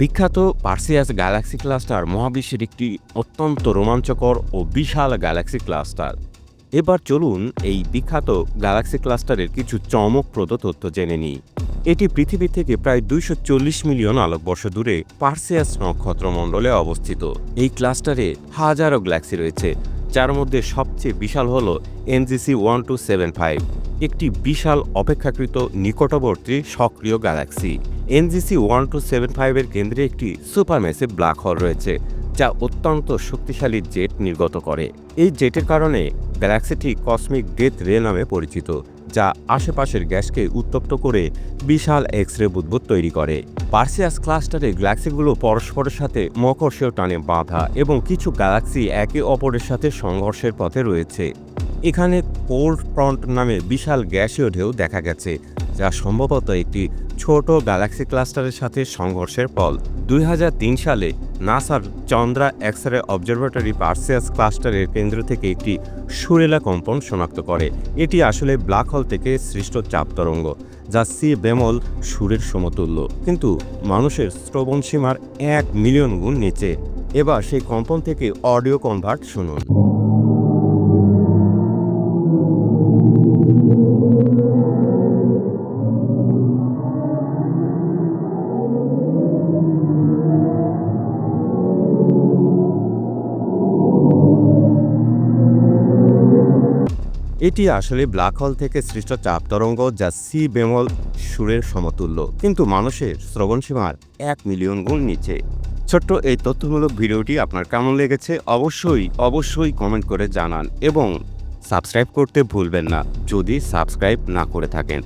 বিখ্যাত Perseus Galaxy cluster মহাবিশ্বের একটি অত্যন্ত রোমাঞ্চকর ও বিশাল গ্যালাক্সি ক্লাস্টার। এবার চলুন এই বিখ্যাত গ্যালাক্সি ক্লাস্টারের কিছু চমকপ্রদ তথ্য জেনে নিই। এটি পৃথিবী থেকে প্রায় দুইশো চল্লিশ মিলিয়ন আলোকবর্ষ দূরে পার্সিয়াস নক্ষত্রমণ্ডলে অবস্থিত। এই ক্লাস্টারে হাজারো গ্যালাক্সি রয়েছে, যার মধ্যে সবচেয়ে বিশাল হল NGC one two seven five, একটি বিশাল অপেক্ষাকৃত নিকটবর্তী সক্রিয় galaxy. NGC one two seven ফাইভের কেন্দ্রে একটি সুপারম্যাসিভ ব্ল্যাক হোল রয়েছে, যা অত্যন্ত শক্তিশালী জেট নির্গত করে। এই জেটের কারণে গ্যালাক্সিটি কসমিক ডেথ রে নামে পরিচিত, যা আশেপাশের গ্যাসকে উত্তপ্ত করে বিশাল এক্স রে বুদ্বুদ তৈরি করে। পার্সিয়াস ক্লাস্টারে গ্যালাক্সিগুলো পরস্পরের সাথে মকর্ষীয় টানে বাঁধা এবং কিছু গ্যালাক্সি একে অপরের সাথে সংঘর্ষের পথে রয়েছে। এখানে কোল্ড ফ্রন্ট নামে বিশাল গ্যাসীয় ঢেউ দেখা গেছে, যা সম্ভবত একটি ছোট গ্যালাক্সি ক্লাস্টারের সাথে সংঘর্ষের ফল। দুই হাজার তিন সালে নাসার Chandra X ray observatory Perseus ক্লাস্টারের কেন্দ্র থেকে একটি সুরেলা কম্পন শনাক্ত করে। এটি আসলে ব্ল্যাক হোল থেকে সৃষ্ট চাপ তরঙ্গ, যা সি বেমল সুরের সমতুল্য। কিন্তু মানুষের শ্রবণ সীমার এক মিলিয়ন গুণ নিচে। এবার সেই কম্পন থেকে অডিও কনভার্ট শুনুন। এটি আসলে ব্ল্যাক হোল থেকে সৃষ্ট চাপ তরঙ্গ যা সি বেমল সুরের সমতুল্য। কিন্তু মানুষের শ্রবণ সীমার এক মিলিয়ন গুণ নিচে। ছোট্ট এই তথ্যমূলক ভিডিওটি আপনার কেমন লেগেছে অবশ্যই অবশ্যই কমেন্ট করে জানান এবং সাবস্ক্রাইব করতে ভুলবেন না। যদি সাবস্ক্রাইব না করে থাকেন